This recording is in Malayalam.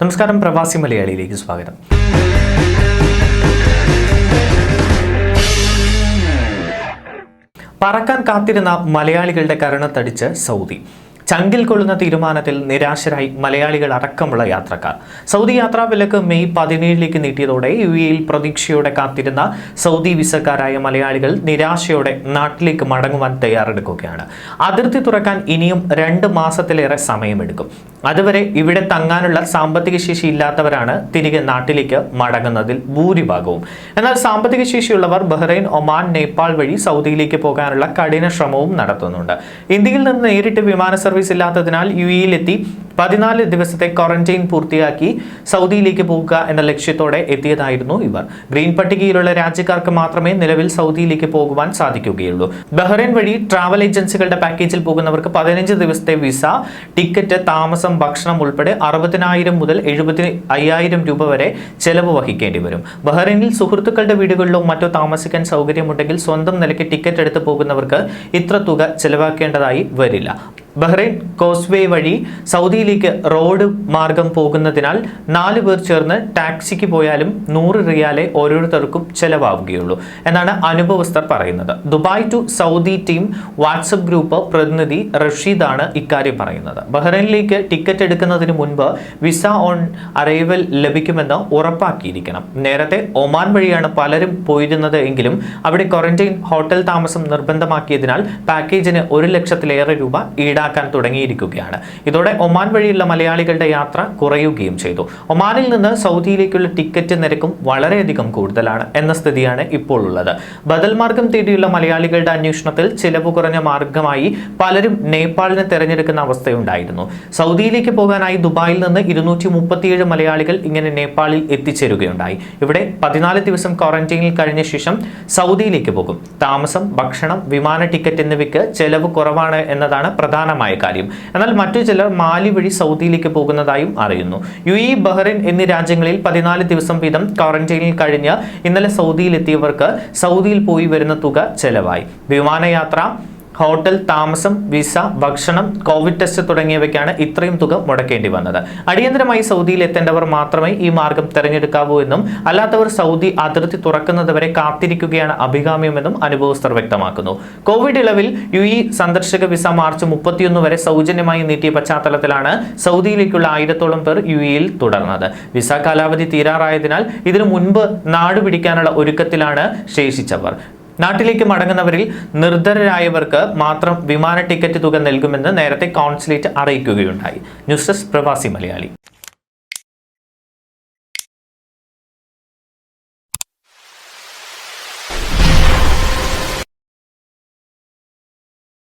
നമസ്കാരം പ്രവാസി മലയാളിയിലേക്ക് സ്വാഗതം. പറക്കാൻ കാത്തിരുന്ന മലയാളികളുടെ കരണത്തടിച്ച് സൗദി. ചങ്കിൽ കൊള്ളുന്ന തീരുമാനത്തിൽ നിരാശരായി മലയാളികൾ അടക്കമുള്ള യാത്രക്കാർ. സൗദി യാത്രാ വിലക്ക് മെയ് പതിനേഴിലേക്ക് നീട്ടിയതോടെ യു എയിൽ പ്രതീക്ഷയോടെ കാത്തിരുന്ന സൗദി വിസക്കാരായ മലയാളികൾ നിരാശയോടെ നാട്ടിലേക്ക് മടങ്ങുവാൻ തയ്യാറെടുക്കുകയാണ്. അതിർത്തി തുറക്കാൻ ഇനിയും രണ്ട് മാസത്തിലേറെ സമയമെടുക്കും. അതുവരെ ഇവിടെ തങ്ങാനുള്ള സാമ്പത്തിക ശേഷി ഇല്ലാത്തവരാണ് തിരികെ നാട്ടിലേക്ക് മടങ്ങുന്നതിൽ ഭൂരിഭാഗവും. എന്നാൽ സാമ്പത്തിക ശേഷിയുള്ളവർ ബഹ്റൈൻ ഒമാൻ നേപ്പാൾ വഴി സൗദിയിലേക്ക് പോകാനുള്ള കഠിന ശ്രമവും നടത്തുന്നുണ്ട്. ഇന്ത്യയിൽ നിന്ന് നേരിട്ട് വിമാന സർവീസ് ഇല്ലാത്തതിനാൽ യു എത്തി പതിനാല് ദിവസത്തെ ക്വാറന്റൈൻ പൂർത്തിയാക്കി സൗദിയിലേക്ക് പോകുക എന്ന ലക്ഷ്യത്തോടെ എത്തിയതായിരുന്നു ഇവർ. ഗ്രീൻ പട്ടികയിലുള്ള രാജ്യക്കാർക്ക് മാത്രമേ നിലവിൽ സൗദിയിലേക്ക് പോകുവാൻ സാധിക്കുകയുള്ളൂ. ബഹ്റൈൻ വഴി ട്രാവൽ ഏജൻസികളുടെ പാക്കേജിൽ പോകുന്നവർക്ക് പതിനഞ്ച് ദിവസത്തെ വിസ ടിക്കറ്റ് താമസം ഭക്ഷണം ഉൾപ്പെടെ അറുപതിനായിരം മുതൽ എഴുപത്തി അയ്യായിരം രൂപ വരെ ചെലവ് വഹിക്കേണ്ടി വരും. ബഹ്റൈനിൽ സുഹൃത്തുക്കളുടെ വീടുകളിലോ മറ്റോ താമസിക്കാൻ സൗകര്യമുണ്ടെങ്കിൽ സ്വന്തം നിലയ്ക്ക് ടിക്കറ്റ് എടുത്ത് പോകുന്നവർക്ക് ഇത്ര തുക ചെലവാക്കേണ്ടതായി വരില്ല. ബഹ്റൈൻ കോസ്വേ വഴി സൗദിയിലേക്ക് റോഡ് മാർഗം പോകുന്നതിനാൽ നാല് പേർ ചേർന്ന് ടാക്സിക്ക് പോയാലും നൂറ് റിയാലെ ഓരോരുത്തർക്കും ചെലവാവുകയുള്ളൂ എന്നാണ് അനുഭവസ്ഥർ പറയുന്നത്. Dubai to Saudi team WhatsApp group പ്രതിനിധി റഷീദാണ് ഇക്കാര്യം പറയുന്നത്. ബഹ്റൈനിലേക്ക് ടിക്കറ്റ് എടുക്കുന്നതിന് മുൻപ് വിസ ഓൺ അറൈവൽ ലഭിക്കുമെന്ന് ഉറപ്പാക്കിയിരിക്കണം. നേരത്തെ ഒമാൻ വഴിയാണ് പലരും പോയിരുന്നത് എങ്കിലും അവിടെ ക്വാറന്റൈൻ ഹോട്ടൽ താമസം നിർബന്ധമാക്കിയതിനാൽ പാക്കേജിന് ഒരു ലക്ഷത്തിലേറെ രൂപ ഈടാക്കാൻ തുടങ്ങിയിരിക്കുകയാണ്. ഇതോടെ ഒമാൻ വഴിയുള്ള മലയാളികളുടെ യാത്ര കുറയുകയും ചെയ്തു. ഒമാനിൽ നിന്ന് സൗദിയിലേക്കുള്ള ടിക്കറ്റ് നിരക്കും വളരെയധികം കൂടുതലാണ് എന്ന സ്ഥിതിയാണ് ഇപ്പോൾ ഉള്ളത്. ബദൽ മാർഗം തേടിയുള്ള മലയാളികളുടെ അന്വേഷണത്തിൽ ചിലവ് കുറഞ്ഞ മാർഗമായി പലരും നേപ്പാളിനെ തിരഞ്ഞെടുക്കുന്ന അവസ്ഥയുണ്ടായിരുന്നു. സൗദിയിലേക്ക് പോകാനായി ദുബായിൽ നിന്ന് ഇരുന്നൂറ്റി മുപ്പത്തിയേഴ് മലയാളികൾ ഇങ്ങനെ നേപ്പാളിൽ എത്തിച്ചേരുകയുണ്ടായി. ഇവിടെ പതിനാല് ദിവസം ക്വാറന്റൈനിൽ കഴിഞ്ഞ ശേഷം സൗദിയിലേക്ക് പോകും. താമസം ഭക്ഷണം വിമാന ടിക്കറ്റ് എന്നിവയ്ക്ക് ചെലവ് കുറവാണ് എന്നതാണ് പ്രധാനമായ കാര്യം. എന്നാൽ മറ്റു ചിലർ മാലി വഴി സൗദിയിലേക്ക് പോകുന്നതായും അറിയുന്നു. യു ഇ ബഹ്റിൻ എന്നീ രാജ്യങ്ങളിൽ പതിനാല് ദിവസം വീതം ക്വാറന്റൈനിൽ കഴിഞ്ഞ് ഇന്നലെ സൗദിയിലെത്തിയവർക്ക് സൗദിയിൽ പോയി വരുന്ന തുക ചെലവായി. വിമാനയാത്ര ഹോട്ടൽ താമസം വിസ ഭക്ഷണം കോവിഡ് ടെസ്റ്റ് തുടങ്ങിയവയ്ക്കാണ് ഇത്രയും തുക മുടക്കേണ്ടി വന്നത്. അടിയന്തരമായി സൗദിയിൽ എത്തേണ്ടവർ മാത്രമേ ഈ മാർഗം തെരഞ്ഞെടുക്കാവൂ എന്നും അല്ലാത്തവർ സൗദി അതിർത്തി തുറക്കുന്നതുവരെ കാത്തിരിക്കുകയാണ് അഭികാമ്യമെന്നും അനുഭവസ്ഥർ വ്യക്തമാക്കുന്നു. കോവിഡ് ഇളവിൽ യു ഇ സന്ദർശക വിസ മാർച്ച് മുപ്പത്തിയൊന്ന് വരെ സൗജന്യമായി നീട്ടിയ പശ്ചാത്തലത്തിലാണ് സൗദിയിലേക്കുള്ള ആയിരത്തോളം പേർ യു ഇയിൽ തുടർന്നത്. വിസ കാലാവധി തീരാറായതിനാൽ ഇതിനു മുൻപ് നാടുപിടിക്കാനുള്ള ഒരുക്കത്തിലാണ് ശേഷിച്ചവർ. നാട്ടിലേക്ക് മടങ്ങുന്നവരിൽ നിർധനരായവർക്ക് മാത്രം വിമാന ടിക്കറ്റ് തുക നൽകുമെന്ന് നേരത്തെ കോൺസുലേറ്റ് അറിയിക്കുകയുണ്ടായി. ന്യൂസ് ഡെസ്ക് പ്രവാസി മലയാളി.